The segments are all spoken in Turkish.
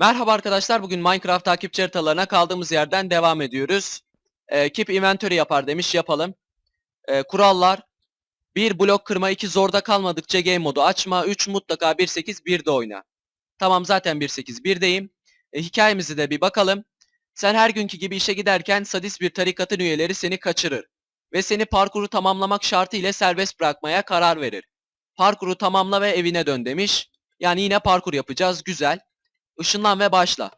Merhaba arkadaşlar. Bugün Minecraft takipçi haritalarına kaldığımız yerden devam ediyoruz. Ee, keep inventory yapar demiş. Yapalım. Ee, kurallar. 1 blok kırma, 2 zorda kalmadıkça game modu açma, 3 mutlaka 1.8 1'de oyna. Tamam zaten 1.8 1'deyim. E, hikayemizi de bir bakalım. Sen her günkü gibi işe giderken sadist bir tarikatın üyeleri seni kaçırır. Ve seni parkuru tamamlamak şartı ile serbest bırakmaya karar verir. Parkuru tamamla ve evine dön demiş. Yani yine parkur yapacağız. Güzel. Işınlan ve başla.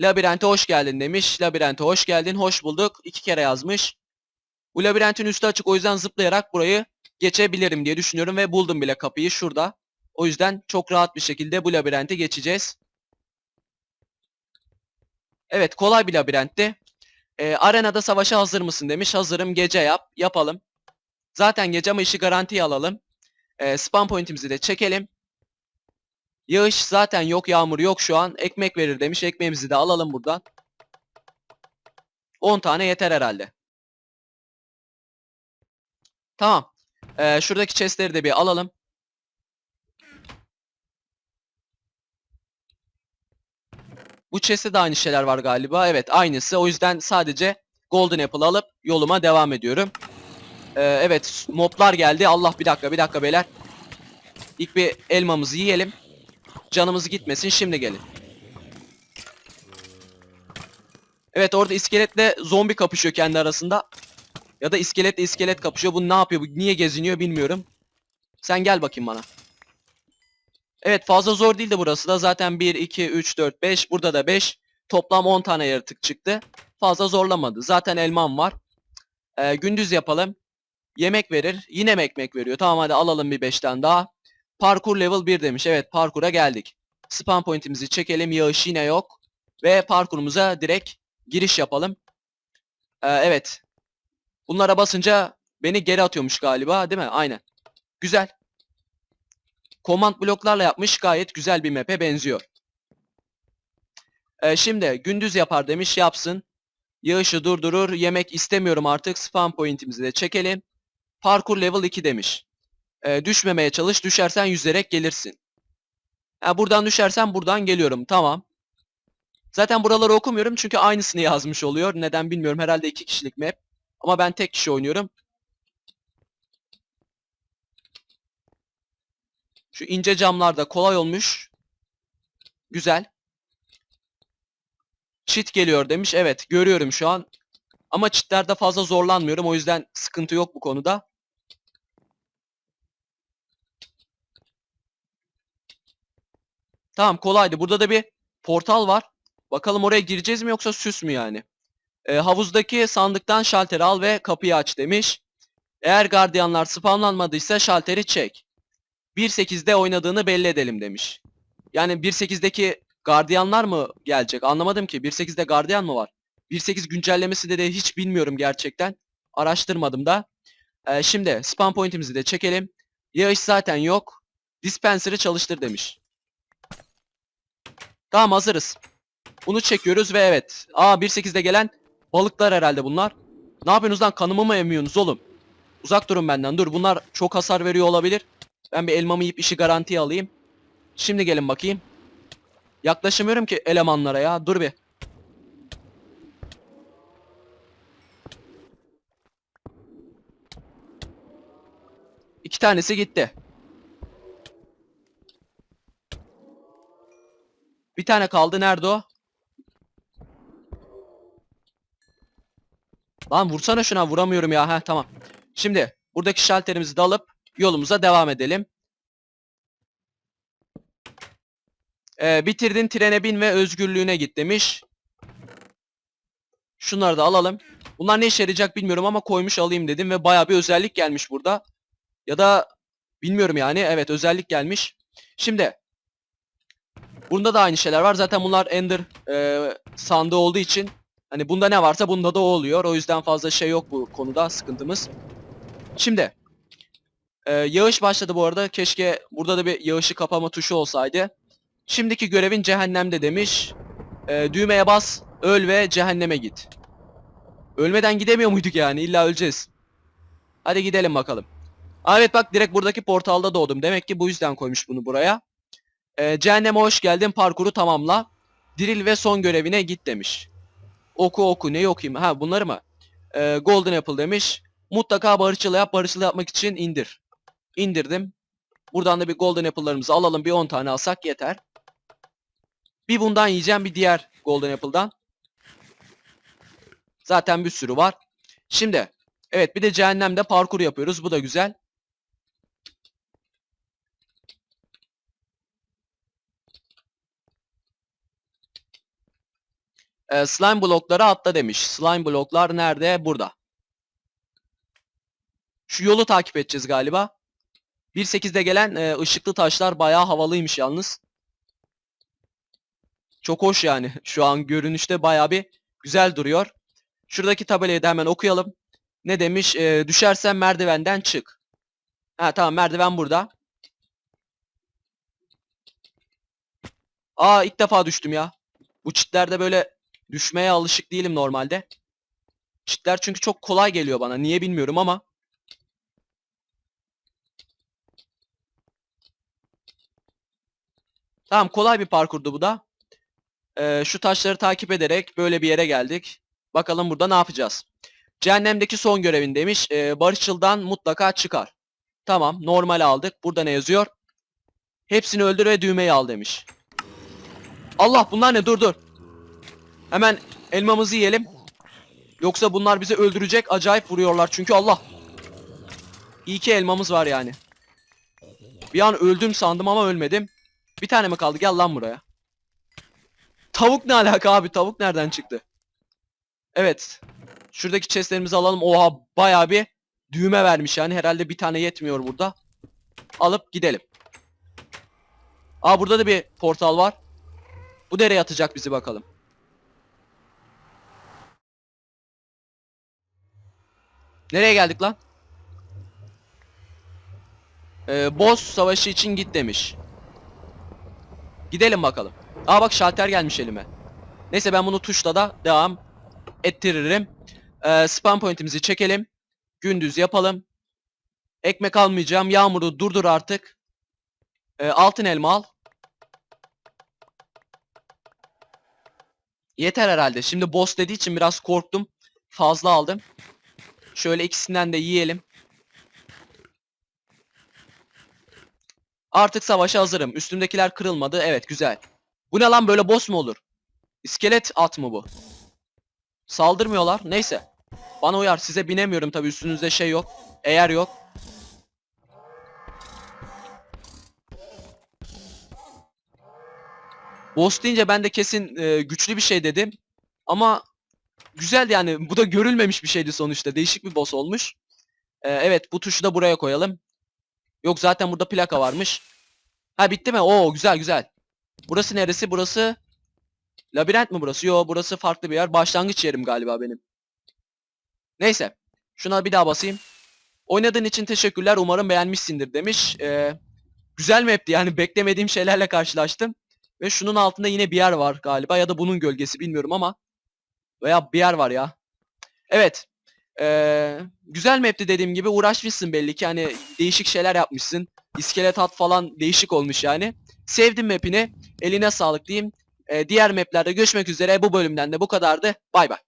Labirente hoş geldin demiş. Labirente hoş geldin. Hoş bulduk. İki kere yazmış. Bu labirentin üstü açık o yüzden zıplayarak burayı geçebilirim diye düşünüyorum ve buldum bile kapıyı şurada. O yüzden çok rahat bir şekilde bu labirente geçeceğiz. Evet kolay bir labirentti. Ee, arenada savaşa hazır mısın demiş. Hazırım gece yap. Yapalım. Zaten gece ama işi garantiye alalım. Ee, spam pointimizi de çekelim. Yağış zaten yok yağmur yok şu an. Ekmek verir demiş. Ekmeğimizi de alalım buradan. 10 tane yeter herhalde. Tamam. Ee, şuradaki chestleri de bir alalım. Bu chest'te de aynı şeyler var galiba. Evet aynısı. O yüzden sadece Golden Apple alıp yoluma devam ediyorum. Ee, evet moblar geldi. Allah bir dakika bir dakika beyler. İlk bir elmamızı yiyelim. Canımız gitmesin şimdi gelin. Evet orada iskeletle zombi kapışıyor kendi arasında. Ya da iskeletle iskelet kapışıyor. Bu ne yapıyor? Bu niye geziniyor bilmiyorum. Sen gel bakayım bana. Evet fazla zor değildi burası da. Zaten 1, 2, 3, 4, 5. Burada da 5. Toplam 10 tane yaratık çıktı. Fazla zorlamadı. Zaten elmam var. Ee, gündüz yapalım. Yemek verir. Yine mi ekmek veriyor? Tamam hadi alalım bir 5 tane daha. Parkur level 1 demiş. Evet parkura geldik. Spawn pointimizi çekelim. Yağış yine yok. Ve parkurumuza direkt giriş yapalım. Ee, evet. Bunlara basınca beni geri atıyormuş galiba değil mi? Aynen. Güzel. Command bloklarla yapmış. Gayet güzel bir map'e benziyor. Ee, şimdi gündüz yapar demiş. Yapsın. Yağışı durdurur. Yemek istemiyorum artık. Spawn pointimizi de çekelim. Parkur level 2 demiş. Ee, düşmemeye çalış. Düşersen yüzerek gelirsin. Ha, buradan düşersen buradan geliyorum. Tamam. Zaten buraları okumuyorum çünkü aynısını yazmış oluyor. Neden bilmiyorum. Herhalde iki kişilik map. Ama ben tek kişi oynuyorum. Şu ince camlar da kolay olmuş. Güzel. Cheat geliyor demiş. Evet görüyorum şu an. Ama cheatlerde fazla zorlanmıyorum. O yüzden sıkıntı yok bu konuda. Tamam kolaydı. Burada da bir portal var. Bakalım oraya gireceğiz mi yoksa süs mü yani? Ee, havuzdaki sandıktan şalteri al ve kapıyı aç demiş. Eğer gardiyanlar spamlanmadıysa şalteri çek. 1.8'de oynadığını belli edelim demiş. Yani 1.8'deki gardiyanlar mı gelecek? Anlamadım ki. 1.8'de gardiyan mı var? 1.8 güncellemesi de, hiç bilmiyorum gerçekten. Araştırmadım da. Ee, şimdi spam pointimizi de çekelim. Yağış zaten yok. Dispenser'ı çalıştır demiş. Tamam hazırız. Bunu çekiyoruz ve evet. Aa 1.8'de gelen balıklar herhalde bunlar. Ne yapıyorsunuz lan kanımı mı emiyorsunuz oğlum? Uzak durun benden dur. Bunlar çok hasar veriyor olabilir. Ben bir elmamı yiyip işi garantiye alayım. Şimdi gelin bakayım. Yaklaşamıyorum ki elemanlara ya. Dur bir. İki tanesi gitti. Bir tane kaldı. Nerede o? Lan vursana şuna. Vuramıyorum ya. Heh tamam. Şimdi buradaki şalterimizi de alıp yolumuza devam edelim. Ee, bitirdin trene bin ve özgürlüğüne git demiş. Şunları da alalım. Bunlar ne işe yarayacak bilmiyorum ama koymuş alayım dedim ve baya bir özellik gelmiş burada. Ya da bilmiyorum yani. Evet özellik gelmiş. Şimdi Bunda da aynı şeyler var. Zaten bunlar Ender e, sandığı olduğu için hani bunda ne varsa bunda da o oluyor. O yüzden fazla şey yok bu konuda sıkıntımız. Şimdi e, yağış başladı bu arada. Keşke burada da bir yağışı kapama tuşu olsaydı. Şimdiki görevin cehennemde demiş. E, düğmeye bas, öl ve cehenneme git. Ölmeden gidemiyor muyduk yani? İlla öleceğiz. Hadi gidelim bakalım. Aa, evet bak direkt buradaki portalda doğdum. Demek ki bu yüzden koymuş bunu buraya. Ee, cehenneme hoş geldin parkuru tamamla. Diril ve son görevine git demiş. Oku oku neyi okuyayım? Ha bunları mı? Ee, Golden Apple demiş. Mutlaka barışçıl yap. Barışçıl yapmak için indir. İndirdim. Buradan da bir Golden Apple'larımızı alalım. Bir 10 tane alsak yeter. Bir bundan yiyeceğim bir diğer Golden Apple'dan. Zaten bir sürü var. Şimdi evet bir de cehennemde parkur yapıyoruz. Bu da güzel. Ee, slime blokları atla demiş. Slime bloklar nerede? Burada. Şu yolu takip edeceğiz galiba. 1.8'de gelen e, ışıklı taşlar bayağı havalıymış yalnız. Çok hoş yani. Şu an görünüşte bayağı bir güzel duruyor. Şuradaki tabelayı da hemen okuyalım. Ne demiş? E, düşersen merdivenden çık. Ha tamam merdiven burada. Aa ilk defa düştüm ya. Bu çitlerde böyle düşmeye alışık değilim normalde. Çitler çünkü çok kolay geliyor bana. Niye bilmiyorum ama. Tamam kolay bir parkurdu bu da. Ee, şu taşları takip ederek böyle bir yere geldik. Bakalım burada ne yapacağız. Cehennemdeki son görevin demiş. Ee, Barışçıl'dan mutlaka çıkar. Tamam normal aldık. Burada ne yazıyor? Hepsini öldür ve düğmeyi al demiş. Allah bunlar ne dur dur. Hemen elmamızı yiyelim. Yoksa bunlar bizi öldürecek. Acayip vuruyorlar çünkü Allah. İyi ki elmamız var yani. Bir an öldüm sandım ama ölmedim. Bir tane mi kaldı? Gel lan buraya. Tavuk ne alaka abi? Tavuk nereden çıktı? Evet. Şuradaki chestlerimizi alalım. Oha bayağı bir düğme vermiş yani. Herhalde bir tane yetmiyor burada. Alıp gidelim. Aa burada da bir portal var. Bu nereye atacak bizi bakalım. Nereye geldik lan? Ee, boss savaşı için git demiş. Gidelim bakalım. Aa bak şalter gelmiş elime. Neyse ben bunu tuşla da devam ettiririm. Ee, spam pointimizi çekelim. Gündüz yapalım. Ekmek almayacağım. Yağmuru durdur artık. Ee, altın elma al. Yeter herhalde. Şimdi boss dediği için biraz korktum. Fazla aldım. Şöyle ikisinden de yiyelim. Artık savaşa hazırım. Üstümdekiler kırılmadı. Evet güzel. Bu ne lan böyle boss mu olur? İskelet at mı bu? Saldırmıyorlar. Neyse. Bana uyar. Size binemiyorum tabii üstünüzde şey yok. Eğer yok. Boss deyince ben de kesin e, güçlü bir şey dedim. Ama güzel yani. Bu da görülmemiş bir şeydi sonuçta. Değişik bir boss olmuş. E, evet bu tuşu da buraya koyalım. Yok zaten burada plaka varmış. Ha bitti mi? Oo güzel güzel. Burası neresi? Burası labirent mi burası? Yo burası farklı bir yer. Başlangıç yerim galiba benim. Neyse. Şuna bir daha basayım. Oynadığın için teşekkürler. Umarım beğenmişsindir demiş. Ee, güzel map'ti yani beklemediğim şeylerle karşılaştım. Ve şunun altında yine bir yer var galiba ya da bunun gölgesi bilmiyorum ama. Veya bir yer var ya. Evet. Ee, güzel map'ti dediğim gibi uğraşmışsın belli ki hani değişik şeyler yapmışsın. İskelet hat falan değişik olmuş yani. Sevdim map'ini. Eline sağlık diyeyim. Ee, diğer maplerde görüşmek üzere. Bu bölümden de bu kadardı. Bay bay.